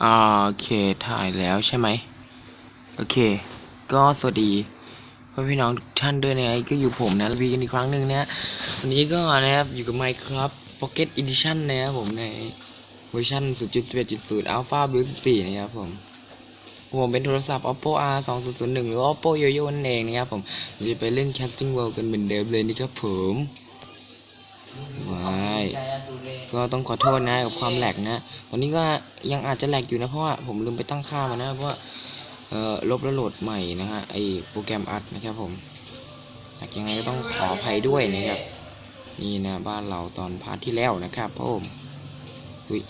โอเคถ่ายแล้วใช่ไหมโอเค ก็สวัสดีพ่อพี่น้องทุกท่านด้วยนะก็อยู่ผมนะวีกันอีกครั้งหนึ่งนะวันนี้ก็นะครับอยู่กับ Minecraft Pocket Edition นะครับผมในเวอร์ชัน0.11.0 Alpha Build 14 นะครับผมผมเป็นโทรศัพท์ Oppo R 2 0 0 1หรือ Oppo Yoyo นั่นเองนะครับผมเราจะไปเล่น Casting World กันเหมือนเดิมเลยนี่ครับผม ว้ายก็ต้องขอโทษนะกับความแหลกนะ ตอนนี้ก็ยังอาจจะแหลกอยู่นะเพราะว่าผมลืมไปตั้งค่ามานะเพราะว่าเอ่อลบแล้วโหลดใหม่นะฮะไอโปรแกรมอัดนะครับผมแหลกยังไงก็ต้องขออภัยด้วยนะครับ นี่นะบ้านเราตอนพาร์ทที่แล้วนะครับผมอุ๊ย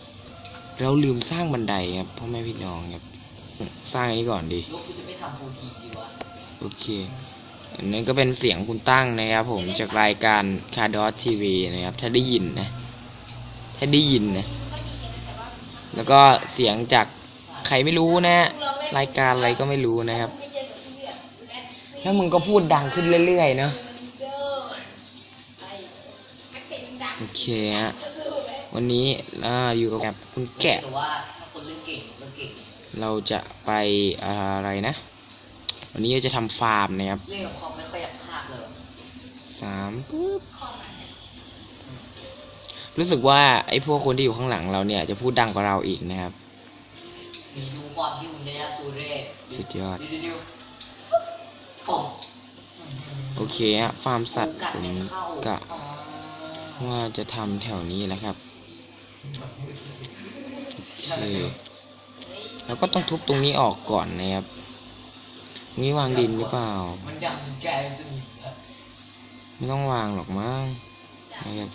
เราลืมสร้างบันไดครับพ่อแม่พี่น้องครับ สร้างอันนี้ก่อนดีลูกกูจะไม่ทำฟูลทีมดีวะโอเคอั นนี้ก็เป็นเสียงคุณตั้งนะครับผมจากรายการคาร์ดอสทีวีนะครับ ถ้าได้ยินนะ ถ้าได้ยินนะ แล้วก็เสียงจากใครไม่รู้นะ รายการอะไรก็ไม่รู้นะครับถ้ามึงก็พูดดังขึ้นเรื่อยๆเนาะโอเคฮะวันนี้อ่าอยู่กับคุณแกะแต่ว่าถ้าคนเล่นเก่งก็เก่งเราจะไปอะไรนะ วันนี้เราจะทำฟาร์มนะครับเล่นกับคอมไม่ค่อยอยากพลาดเลยสามปึ๊บรู้สึกว่าไอ้พวกคนที่อยู่ข้างหลังเราเนี่ย จะพูดดังกว่าเราอีกนะครับ มีดูความที่คุณยายาตูเร่สุดยอด ดูดูดูผมโอเคฮะฟาร์มสัตว์กัดผมไม่เข้ากะอ๋อว่าจะทำแถวนี้แหละครับโอเคแล้วก็ต้องทุบตรงนี้ออกก่อนนะครับตรง นี้วางดินหรือเปล่า มันดำจนแกเป็นสนิมอะไม่ต้องวางหรอกมั้งนะครับ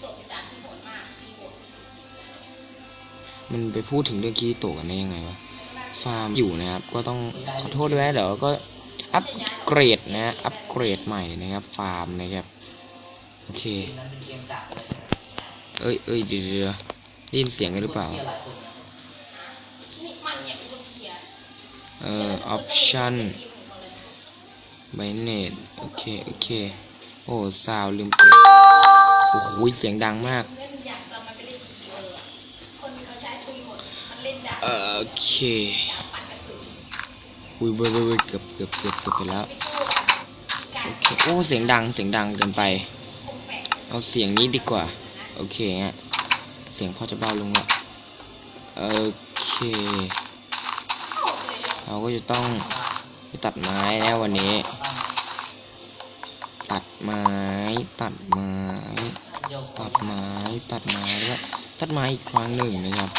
มันไปพูดถึงเรื่องคิริโตะกันได้ยังไงวะ ฟาร์มอยู่นะครับ ก็ต้องขอโทษด้วยนะเดี๋ยวก็อัปเกรดนะอัปเกรดใหม่นะครับ ฟาร์มนะครับ โอเคเกมนั้นเป็นเกมจากเลยใช่ไหมเอ้ยเอ้ยเดี๋ยวเดี๋ยวได้ยินเสียงกันหรือเปล่าคชียห ลายคนนะนี่มันเนี่ยเป็นคนเคลียร์เอ่อ option Bainet โอเค โอเค โอ้ซาวลืมเปิดโอ้โหเสียงดังมาก เออนมันไปเล่น GTO อะคนเขาใช้ปืนหมดมันเล่นดาบเอ่อโอเคอุ้ยเบ้ยเบ้ยเบ้ยเกือบเกือบเกือบเกือบไปแล้วโอเคโอ้เสียงดังเสียงดังเกินไปคงแฝงเอาเสียงนี้ดีกว่า โอเคฮะเสียงพอจะเบาลงละโอเค เราก็จะต้องไปตัดไม้แล้ววันนี้ ไม้ ตัดไม้ ตัดไม้ ตัดไม้แล้วตัดไม้อีกครั้งหนึ่งนะครับ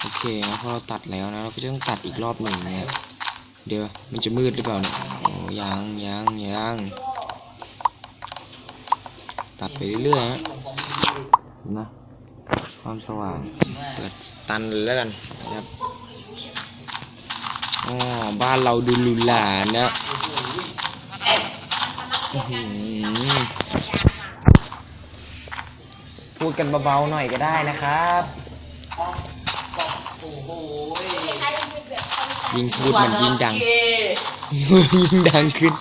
โอเคนะพอเราตัดแล้วนะเราก็จะต้องตัดอีกรอบหนึ่งนะครับเดี๋ยวมันจะมืดหรือเปล่าเนี่ยโอ้ยังยังยังตัดไปเรื่อยๆฮะนะความสว่างเปิดตันเลยแล้วกันนะครับอ๋อบ้านเราดูหรูหรานะ พูดกันเบาๆหน่อยก็ได้นะครับโอ้โหใช้เป็นแบบเขาใช้ยิ่งพูดมันยิ่งดังเกยิ่งดังขึ้น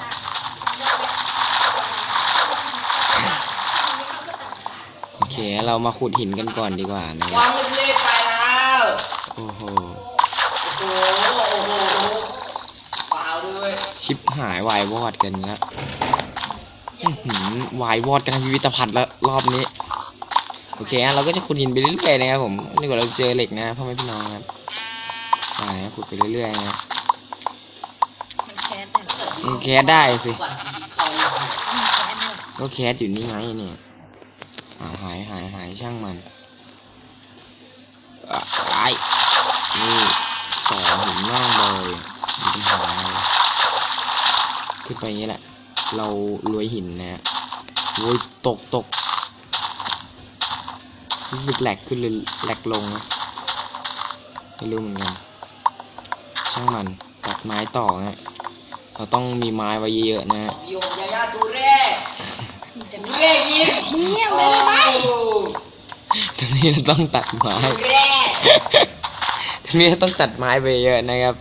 โอเค เรามาขุดหินกันก่อนดีกว่านะครัวาบงเล่ไปแล้วโอ้โหโอ้โหโอ้โหฟาวด้วย ชิปหายวายวอดกันแล้วอื้อหือ วายวอดกันพิพิธภัณฑ์แล้วรอบนี้ โอเคฮะเราก็จะขุดหินไปเรื่อยๆนะครับผมนี่กว่าเราเจอเหล็กนะพ่อแม่พี่น้องครับไปขุดไปเรื่อยๆนะมันแคสมันแคสได้สิก็แคสอยู่นี่ไงเนี่ยหายหายหายช่างมันไอ้นี่สองหินแม่งเลยมีปัญหาอะไรขึ้นไปอย่างนี้แหละ เรารวยหินนะฮะโอ้ยตกตกรู้สึกแหลกขึ้นเลยแหลกลงนะไม่รู้เหมือนกันช่างมันตัดไม้ต่อฮะเราต้องมีไม้ไว้เยอะๆนะฮะโยมยายาตูเร่มันจะตูเร่ยิ้มเงียบเลยไหมตรงนี้เราต้องตัดไม้ตูเร่ตรงนี้เราต้องตัดไม้ไปเยอะนะครับ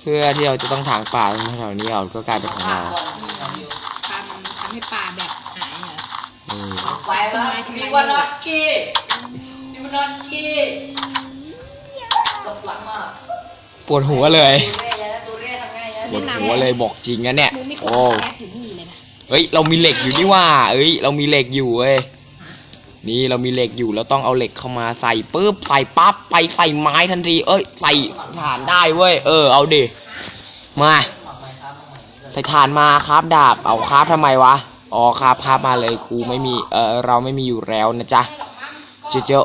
เพื่อที่เราจะต้องถางป่าตรงแถวนี้ออกก็กลายเป็นของเราทำทำให้ปลาแบบหายเหรอเออไปแล้วลิวานอสกี้ลิวานอสกี้กับหลังมากปวดหัวเลยตัวเร่ยะตัวเร่ทำไงยะปวดหัวเลยบอกจริงนะเนี่ยมึงไม่ควรโอ้แคปอยู่นี่เลยนะเฮ้ย เรามีเหล็กอยู่นี่ว่า เอ้ย เรามีเหล็กอยู่เว้ย นี่เรามีเหล็กอยู่แล้วต้องเอาเหล็กเข้ามาใส่ปุ๊บใส่ปั๊บไปใส่ไม้ทันที เอ้ย ใส่ฐานได้เว้ยเออเอาดิมาหมักมครับหมักไหมใส่ฐานมาครับดาบเอาครับทำไมวะอ๋อครับครับมาเลยครูไม่มีเออเราไม่มีอยู่แล้วนะจ๊ะเจ๊เจ๊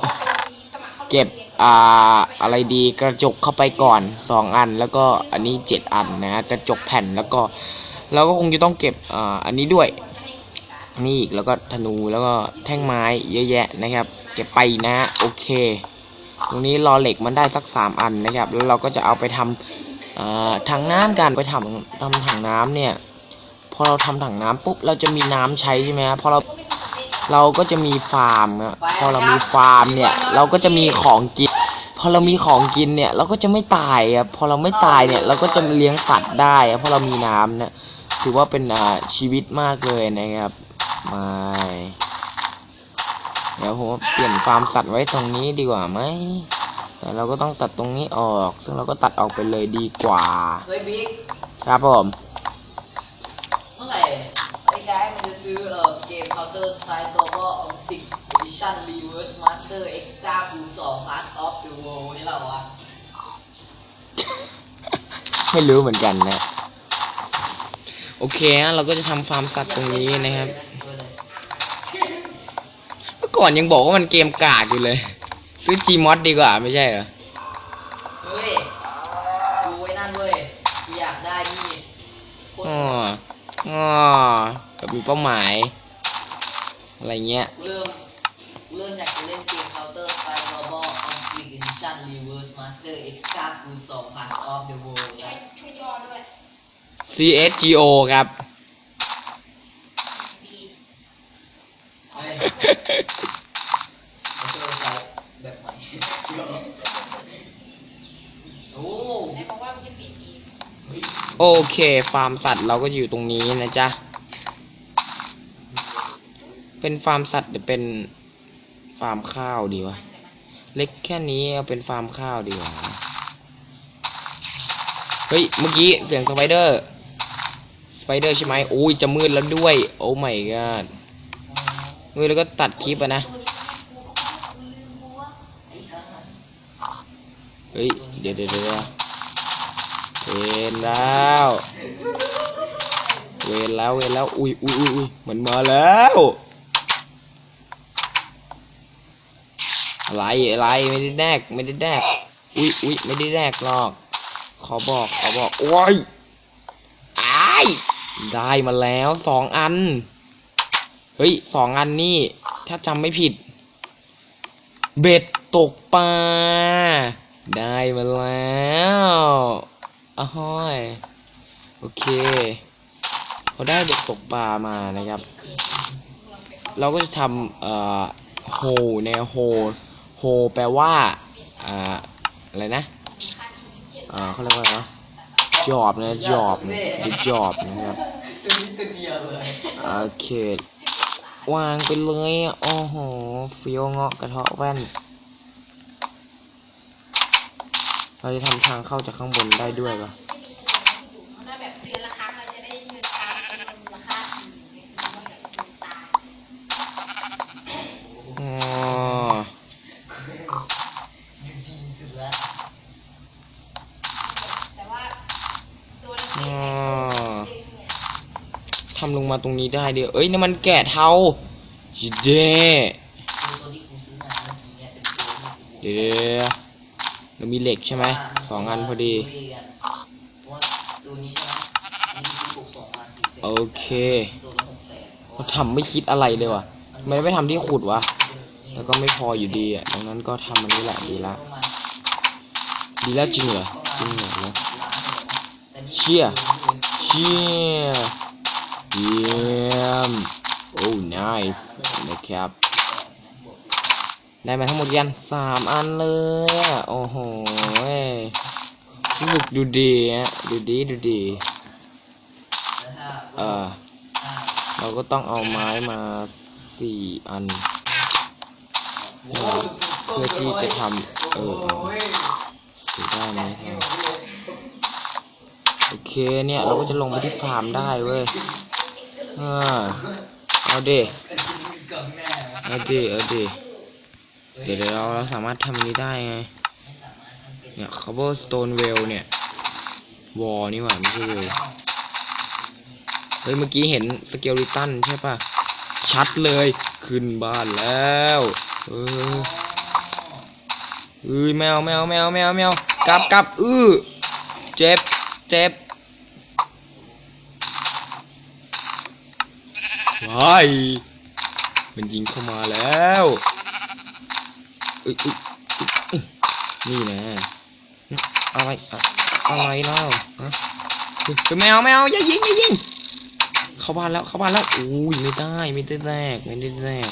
เก็บอ่าอะไรดีกระจกเข้าไปก่อนสองอันแล้วก็อันนี้เจ็ดอันนะกระจกแผ่นแล้วก็เราก็คงจะต้องเก็บอ่าอันนี้ด้วย นี่อีกแล้วก็ธนูแล้วก็แท่งไม้เยอะแยะนะครับ เก็บไปนะ โอเค ตรงนี้รอเหล็กมันได้สักสามอันนะครับ แล้วเราก็จะเอาไปทำอ่าถังน้ำกันไปทำทำถังน้ำเนี่ยพอเราทำถังน้ำปุ๊บเราจะมีน้ำใช้ใช่ไหมฮะพอเราเราก็จะมีฟาร์มนะพอเรามีฟาร์มเนี่ย เราก็จะมีของกิน พอเรามีของกินเนี่ย เราก็จะไม่ตายครับพอเราไม่ตายเนี่ย เราก็จะเลี้ยงสัตว์ได้เพราะเรามีน้ำนี่ยถือว่าเป็นชีวิตมากเลยนะครับ ไม่เดี๋ยวผมเปลี่ยนฟาร์มสัตว์ไว้ตรงนี้ดีกว่าไหมแต่เราก็ต้องตัดตรงนี้ออก ซึ่งเราก็ตัดออกไปเลยดีกว่า เฮ้ยบิ๊กครับผมเมื่อไหร่ไอ้กายมันจะซื้อเอ่อเกม Counter Strike Global Offensive Edition Reverse Master Extra Pool 2 Pass of the World นี่เราวะไม่รู้เหมือนกันนะ โอเคฮะเราก็จะทำฟาร์มสัตว์ตรงนี้นะครับเมื่อ ก่อนยังบอกว่ามันเกมกากอยู่เลย ซื้อ Gmod ดีกว่าไม่ใช่เหรอ เฮ้ยดูไว้นั่นเว้ยกูอยากได้นี่โคตรอ๋ออ๋อแบบมีเป้าหมาย อะไรเงี้ย เริ่มเริ่มอยากจะเล่นเกม Counter Strike Global Offensive Edition Reverse Master Extra Pool 2 Pass of the World ช่วยช่วยย่อด้วย CSGO ครับ ดี เฮ้ย Counter Strike แบบใหม่โอ้แต่บอกว่ามันจะเปลี่ยนดีเฮ้ยโอเค ฟาร์มสัตว์เราก็อยู่ตรงนี้นะจ๊ะ เป็นฟาร์มสัตว์หรือเป็นฟาร์มข้าวดีวะมันใส่มันเล็กแค่นี้เอาเป็นฟาร์มข้าวดีกว่า เฮ้ย เมื่อกี้เสียงสไปเดอร์ สไปเดอร์ใช่ไหมโอ้ยจะมืดแล้วด้วย โอ้ my god เฮ้ยแล้วก็ตัดคลิปอะนะ เฮ้ย เดี๋ยวเดี๋ยวเดี๋ยวเวนแล้ว เวนแล้ว เวนแล้วอุ้ยอุ้ยอุ้ยอุ้ยมันมาแล้ว อะไร อะไร ไม่ได้แดก ไม่ได้แดก อุ้ยอุ้ยไม่ได้แดกหรอก ขอบอก ขอบอก โอ้ยอ้ายได้มาแล้วสองอัน เฮ้ยสองอันนี่ถ้าจำไม่ผิด เบ็ดตกปลาได้มาแล้วอ้าห้อยโอเคพอได้เบ็ดตกปลามานะครับ เราก็จะทำเอ่อโฮแนวโฮโฮแปลว่าอ่าอะไรนะอ่าเขาเรียกว่าอะไรนะจอบนะจอบจอบนะครับโอเค วางไปเลยอะโอ้โหฟิวเงาะกระเทาะแว่น เราจะทำทางเข้าจากข้างบนได้ด้วยปะ ไม่มีเสนออยู่ถ้าแบบเดือนละครั้งเราจะได้เงินตามจำนวนมูลค่าทีเนี่ยคือว่าแบบเงินตาย อ๋อ ดีสุดละ แต่ว่าตัวละเจ็ด อ๋อ เดือนเนี่ย ทำ ลงมาตรงนี้ได้เดียวเอ้ยนี่มันแกะเทาจิเด้อเดี๋ยวเรามีเหล็กใช่ไหมสองอันพอดีโอเคเราทำไม่คิดอะไรเลยว่ะทำไมไม่ทำที่ขุดวะแล้วก็ไม่พออยู่ดีอะดังนั้นก็ทำอันนี้แหละดีละดีแล้วจริงเหรอจริงเหรอเชี่ยเชี่ย เยี่ยม โอ้ nice นะครับ ได้มาทั้งหมดยันสามอันเลยอะโอ้โหรู้สึกดูดีอะดูดีดูดี เออเราก็ต้องเอาไม้มาสี่อัน เพื่อที่จะทำเออโอ้ยสถือได้ไหมครับโอเคเนี่ย เราก็จะลงไปที่ฟาร์มได้เว้ย อ่าเอาดิเอาดิเอาดิเดี๋ยวเราเราสามารถทำนี้ได้ไง เนี่ย cobblestone well เนี่ย วอลนี่หว่าไม่ใช่เวลเฮ้ยเมื่อกี้เห็นสเกล e ตันใช่ปะชัดเลย ขึ้นบ้านแล้ว เออเอ้ยแมวแมวแมวแมวแมวกลับกลับอื้อเจ็บ เจ็บ ว้ายมันยิงเข้ามาแล้วนี่นะอะไรอะไรเล่าฮะแมวแมวอย่ายิงอย่ายิงเข้าบ้านแล้วเข้าบ้านแล้วอุ้ยไม่ได้ไม่ได้แรกไม่ได้แรก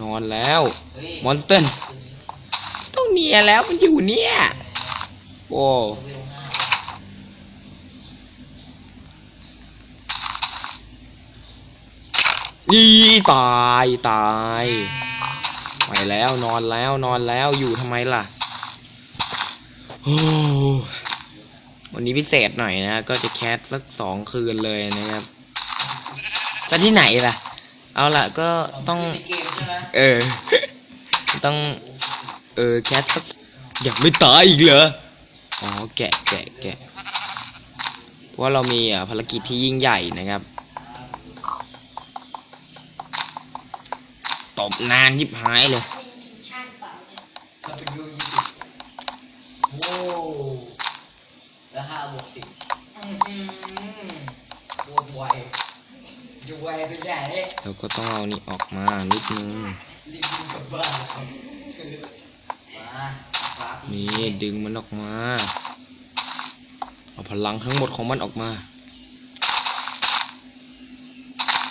นอนแล้วมอนเตอร์ต้องเนียแล้วมันอยู่เนี่ยโอ้ เวลห้านี่ตายตายไปแล้วนอนแล้วนอนแล้วอยู่ทำไมล่ะโอ้วันนี้พิเศษหน่อยนะก็จะแคสสักสองคืนเลยนะครับจะที่ไหนล่ะ เอาล่ะก็ต้องในเกมใช่ไหมเออ ต้อง เออแคสสักยังไม่ตายอีกเหรออ๋อแกะแกะแกะเพราะว่าเรามีอะภารกิจที่ยิ่งใหญ่นะครับ ตบนานยิบหายเลยเป็นทีมชาติเปล่าเนี่ยถ้าเป็นยูยี่สิบโว้แล้วห้าบวกสิบอื้อหือโคตรไวจะไวไปไหนเราก็ต้องเอานี่ออกมานิดนึงรีบกลับบ้านมาครับนี่ดึงมันออกมา เอาพลังทั้งหมดของมันออกมา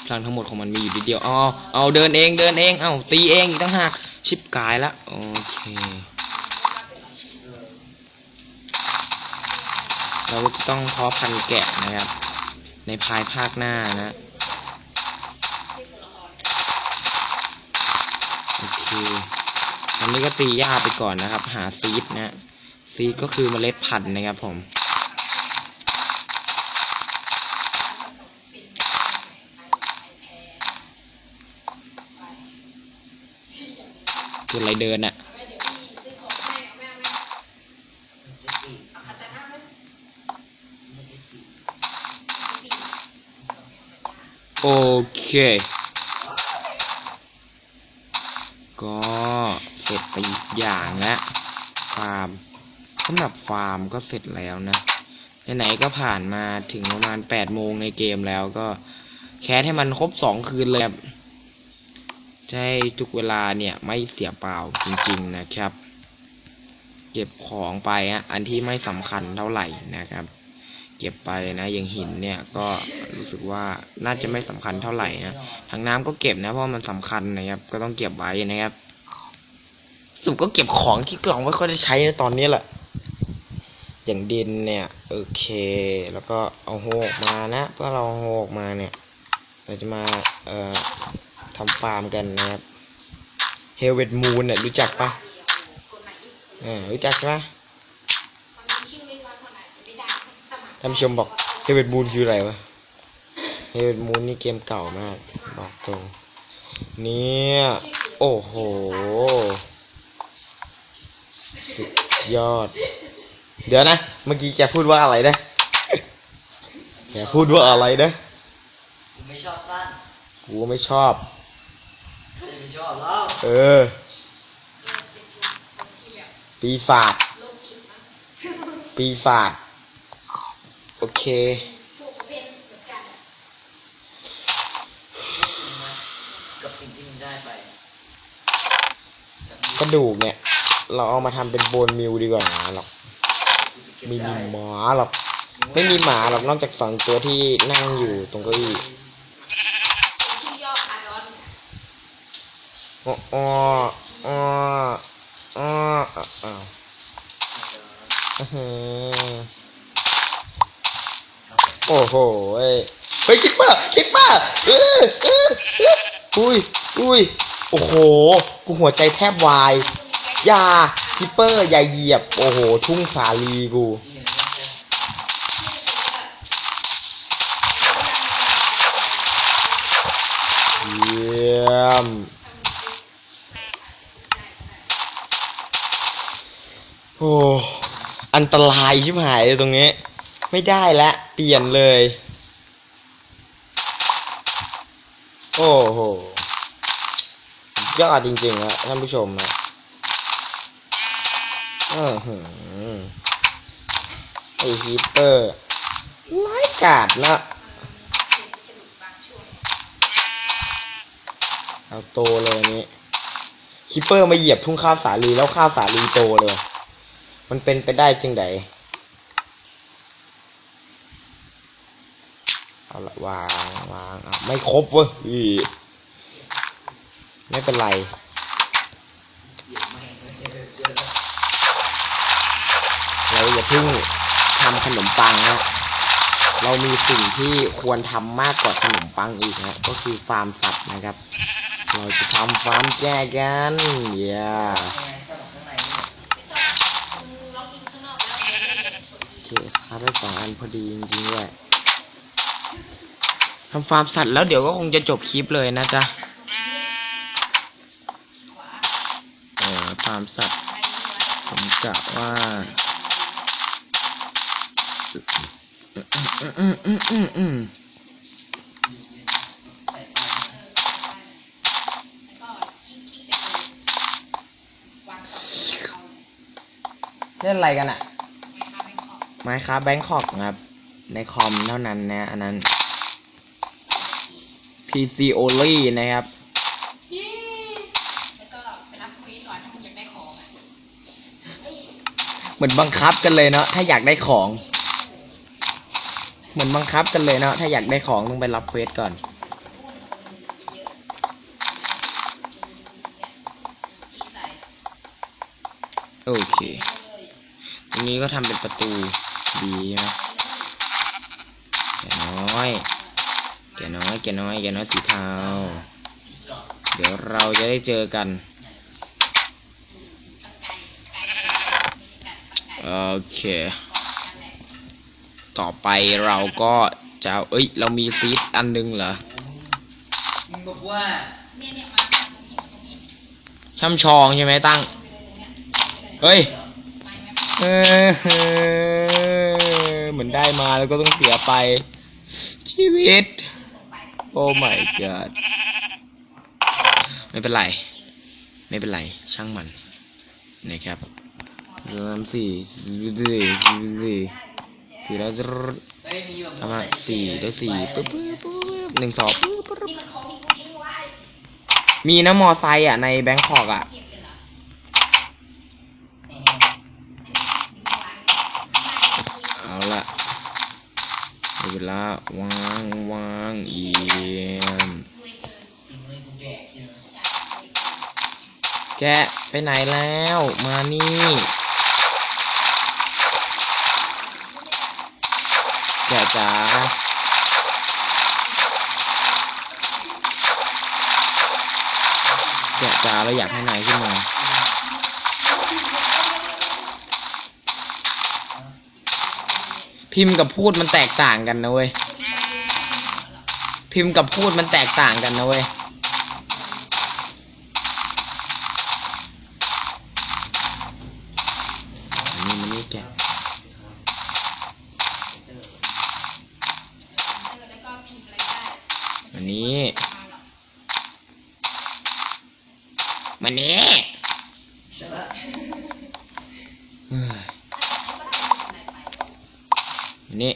พลังทั้งหมดของมันมีอยู่นิดเดียวเอาเอาเดินเองเดินเองเอาตีเองอีกตั้งหากชิปกายละโอเคเราจะต้องเพาะพันธุ์แกะนะครับ ในภายภาคหน้านะโอเคอันนี้ก็ตีหญ้าไปก่อนนะครับ หาซีดนะซีดก็คือเมล็ดพันธุ์นะครับผม หมมันจะปีกปีโอเค ก็เสร็จไปอีกอย่างล้วฟาร์มสำหรับฟาร์มก็เสร็จแล้วนะไหนๆก็ผ่านมาถึงประมาณแปดโมงในเกมแล้วก็แคสให้มันครบสองคืนเลยครับ ใช่ทุกเวลาเนี่ยไม่เสียเปล่าจริงๆนะครับ เก็บของไปอะอันที่ไม่สำคัญเท่าไหร่นะครับ เก็บไปนะอย่างหินเนี่ยก็รู้สึกว่าน่าจะไม่สำคัญเท่าไหร่นะถังน้ำก็เก็บนะเพราะมันสำคัญนะครับก็ต้องเก็บไว้นะครับสุปก็เก็บของที่กล่องไม่ค่อยได้ใช้ในตอนนี้แหละอย่างดินเนี่ยโอเค แล้วก็เอาโฮอกมานะเพื่อเราโฮออกมาเนี่ยเราจะมาเอ่อ ทำฟาร์มกันนะครับเฮลเวดมูนเนี่ยรู้จักปะคนไหนอีกอ่ารู้จักใช่ไหมคนนี้ชื่อไม่ร้อยคนไหนจะไม่ได้สมัครท่านผู้ชมบอกเฮลเวดมูนคืออะไรวะเฮลเวดมูนนี่เกมเก่ามากบอกตรงเนี่ย โอ้โห สุดยอด เดี๋ยวนะ เมื่อกี้แกพูดว่าอะไรนะแกพูดว่าอะไรนะ กูไม่ชอบสั้น กูไม่ชอบ เออเป็นคนที่แบบปีศาจโรคจิตนะปีศาจ โอเคพวกประเภทเหมือนกันกับสิ่งที่มึงได้ไป กระดูกเนี่ย เราเอามาทำเป็นโบนมิวดีกว่าหรอกกูจะเก็บมีได้หมาหรอก ไม่มีหมาหรอก นอกจากสองตัวที่นั่งอยู่ตรงเก้าอี้ เป็นชื่อย่อคาร์ดอนเนี่ย อ๋ออ๋ออ๋ออ้าวอื้อหือโอ้โหเอ้ยเฮ้ยคิดป่ะคิดป่ะเออเอออุ้ยอุ้ยโอ้โห กูหัวใจแทบวายยาคิปเปอร์อย่าเหยียบ โอ้โห ทุ่งสาลีกูเยี่ยม โอ้อันตรายชิบหายเลยตรงนี้ ไม่ได้ละเปลี่ยนเลย โอ้โหยอดจริงๆอะท่านผู้ชมอะอือหือไอฮิปเปอร์ร้ายกาดนะเอาโตเลยนนี้คิปเปอร์มาเหยียบทุ่งข้าวสาลีแล้วข้าวสาลีโตเลย มันเป็นไปได้จึงไดเอาละวางวางเอาไม่ครบเว้ยอีไม่เป็นไรเราอย่าเพิ่งทำขนมปังนะเรามีสิ่งที่ควรทำมากกว่าขนมปังอีกนะก็คือฟาร์มสัตว์นะครับ เราจะทำฟาร์มแก้กันเย้ล็อกอินข้างนอกแล้วเดี๋ยวเล่นกด โอเคครับ ได้สองอันพอดีจริงๆด้วยทำฟาร์มสัตว์แล้วเดี๋ยวก็คงจะจบคลิปเลยนะจ๊ะเออฟาร์มสัตว์ผมกะว่าอืมอืมอืมอืมเสร็จเลยวางต่อเอาเล่นอะไรกันอะ ไม้ค้าแบงคอกไมค้าแบงคอกครับ ในคอมเท่านั้นนะ อันนั้น PC only นะครับแล้วก็ไปรับคุยก่อนถ้ามึงอยากได้ของอะเฮ้ยเหมือนบังคับกันเลยเนาะถ้าอยากได้ของ เหมือนบังคับกันเลยเนาะถ้าอยากได้ของต้องไปรับเควสก่อนเยอะคลิกใส่โอเคเลยตรงนี้ก็ทำเป็นประตู ดีใช่ไหมแกน้อย แกน้อย แกน้อย แกน้อยสีเทา เดี๋ยวเราจะได้เจอกัน โอเค ต่อไปเราก็จะเอ้ย เรามีซีดอันนึงเหรอบอกว่าช่ำชองใช่ไหมตั้ง เฮ้ย เออ เหมือนได้มาแล้วก็ต้องเสียไป ชีวิต โอ้ my god ไม่เป็นไร ไม่เป็นไรช่างมันนะครับเริ่มสี่สี่สี่สี่สี่แล้วทำมาสี่ได้สี่ปึ๊บปึ๊บปึ๊บหนึ่งสองปึ๊บปึ๊บนี่มันของที่กูทิ้งไว้มีนะมอไซค์อะในแบงคอกอะ เก็บเลยเหรอ แหม ทิ้งไว้ไม่คุย เอาละได้เวางวางเยี่ยมด้วยเกินแกใช่ไหมใช่ด้วยเกินแกะไปไหนแล้ว มานี่ แกะจ๋าแกะจ๋าเราอยากให้นายขึ้นมา พิมพ์กับพูดมันแตกต่างกันนะเว้ย พิมพ์กับพูดมันแตกต่างกันนะเว้ยอันนี้มันนี่แกมันนี้อันนี่ นนี้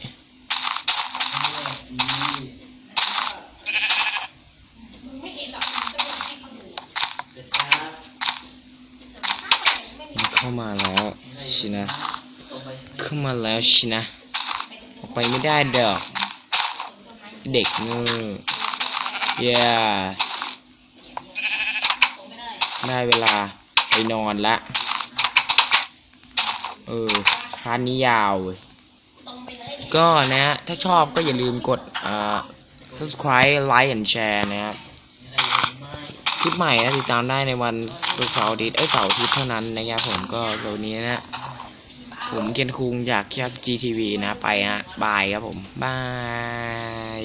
มึงไม่เห็นหรอกมึงก็ไม่ให้เขาดูเสร็จครับสมมติถ้าอะไรไม่มีมันเข้ามาแล้วชินะตรงไปใช่ไหมเข้ามาแล้วชินะไปตรงออกไปไม่ได้เด้อต้นไม้เด็กเงือ yes ตรงไม่ได้ได้เวลาไปนอนละ เออพาร์ทนี้ยาวเว้ยตรงไปเลย ก็นะฮะถ้าชอบก็อย่าลืมกดอ่า subscribe like and share นะครับครเห็นไหมคลิปใหม่นะติดตามได้ในวันศุกร์เสาร์อาทิตย์เอ้ยเสาร์อาทิตย์เท่านั้นนะครับผมก็วันนี้นะผมเกียนคุงจากคิอาสจีทีวีนะไปฮะบายครับผมบาย